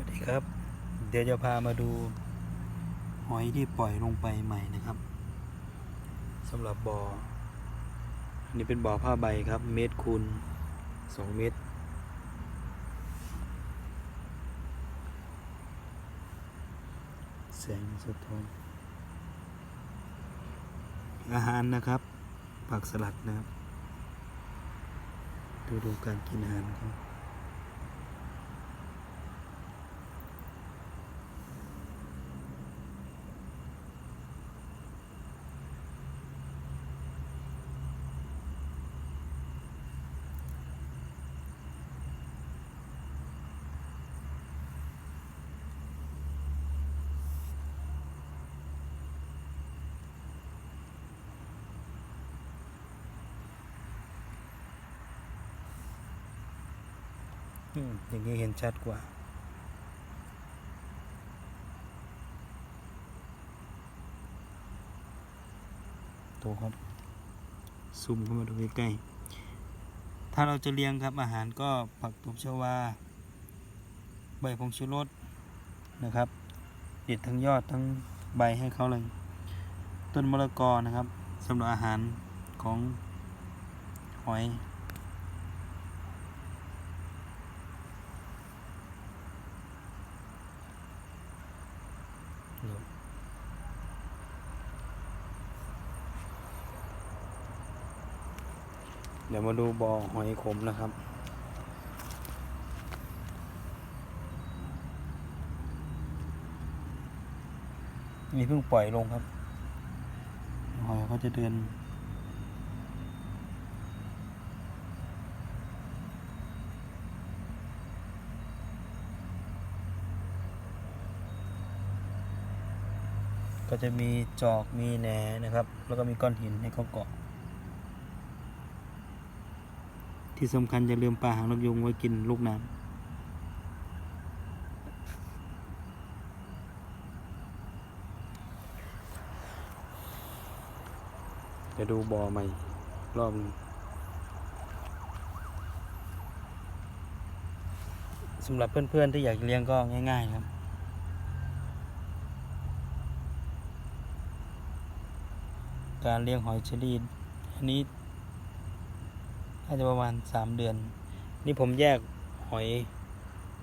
วัสดีครับ เดี๋ยวจะพามาดูหอยที่ปล่อยลงไปใหม่นะครับสำหรับบ่ออันนี้เป็นบ่อผ้าใบครับ เมตรคูณสองเมตร แสงสะท้อนอาหารนะครับ ผักสลัดนะครับ ดูดูการกินอาหารเขา อย่างนี้เห็นชัดกว่าโตครับซูมเข้ามาดูใกล้ๆถ้าเราจะเลี้ยงครับอาหารก็ผักตบชวา ใบผงชูรสนะครับ เด็ดทั้งยอดทั้งใบให้เขาเลย ต้นมะละกอนะครับสำหรับอาหารของหอย เดี๋ยวมาดูบ่อหอยขมนะครับ นี่เพิ่งปล่อยลงครับ หอยเขาจะเดินก็จะมีจอกมีแหนนะครับ แล้วก็มีก้อนหินให้เขาเกาะ ที่สำคัญอย่าลืมปลาหางนกยุงไว้กินลูกน้ำจะดูบ่อใหม่ รอบหนึงสำหรับเพื่อนๆที่อยากเลี้ยงก็ง่าย ๆ ครับ การเลี้ยงหอยเชอรี่อันนี้ น่าจะประมาณสามเดือน นี่ผมแยกหอย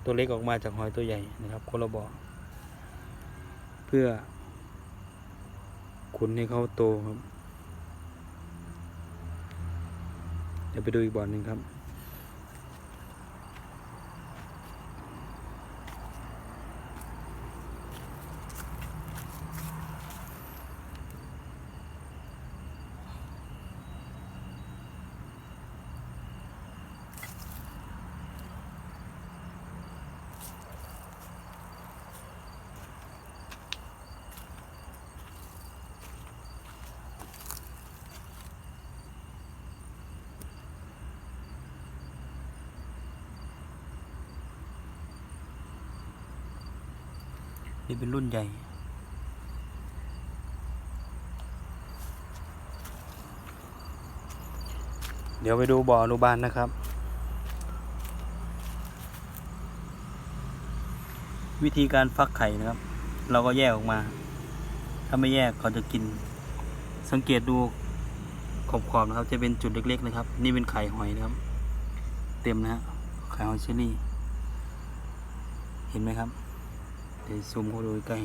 ตัวเล็กออกมาจากหอยตัวใหญ่นะครับคนละบ่อเพื่อ ขุนให้เขาโตครับ เดี๋ยวไปดูอีกบ่อหนึ่งครับ นี่เป็นรุ่นใหญ่เดี๋ยวไปดูบ่ออนุบาลนะครับ วิธีการฟักไข่นะครับ เราก็แยกออกมา ถ้าไม่แยกเขาจะกิน สังเกตดูขอบๆนะครับ จะเป็นจุดเล็ก ๆ นะครับ นี่เป็นไข่หอยนะครับ เต็มนะฮะไข่หอยเชอรี่ เห็นไหมครับ เดี๋ยวซูมเข้าดูใกล้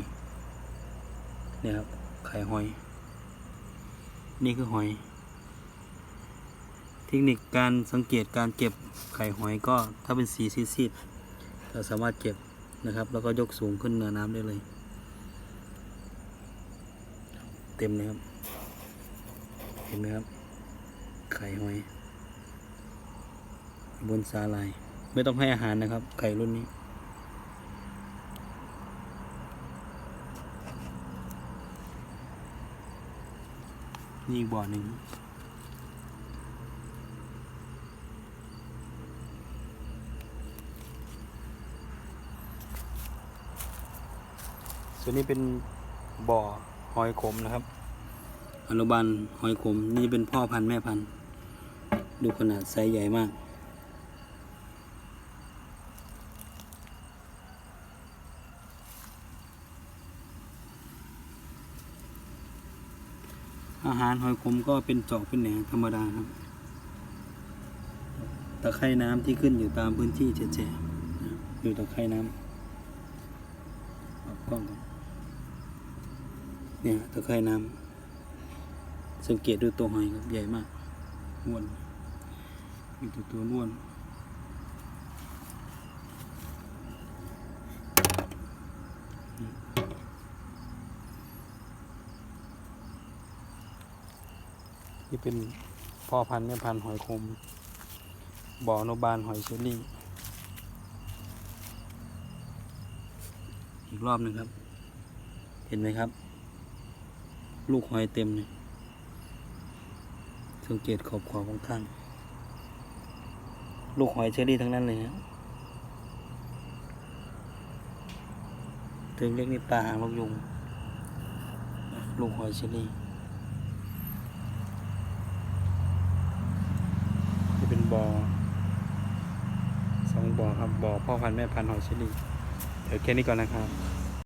เนี่ยครับไข่หอย นี่คือหอย เทคนิคการสังเกตการเก็บไข่หอยก็ถ้าเป็นสีซีดๆเราสามารถเก็บนะครับ แล้วก็ยกสูงขึ้นเหนือน้ำได้เลย เต็มเลยครับ เห็นไหมครับ ไข่หอย บนสาลาย ไม่ต้องให้อาหารนะครับ ไข่รุ่นนี้ นี่อีกบ่อหนึ่งส่วนนี้เป็นบ่อหอยขมนะครับ อนุบาลหอยขมนี่เป็นพ่อพันธุ์แม่พันธุ์ ดูขนาดไซส์ใหญ่มาก หารหอยขมก็เป็นจอกเป็นแหนธรรมดาครับ ตะไคร่น้ำที่ขึ้นอยู่ตามพื้นที่แฉะๆอยู่ตะไคร่น้ำปรับกล้องก่อนเนี่ยตะไคร่น้ำสังเกตดูตัวหอยครับใหญ่มากอ้วนมีตัวตัวอ้วน ที่เป็นพ่อพันธุ์แม่พันธุ์หอยคม บ่อนุบาลหอยเชอรี่ อีกรอบหนึ่งครับ เห็นไหมครับ ลูกหอยเต็มเลยสังเกตขอบขอบข้างลูกหอยเชอรี่ทั้งนั้นเลยฮะถึงเล็กนี่ปลาหางนกยุง ลูกหอยเชอรี่ จะเป็น บอ่อสองบ่อครับบ่อพ่อพันธุ์แม่พันธุ์หอยเชอรี่เดี๋ยวแค่นี้ก่อนนะครับ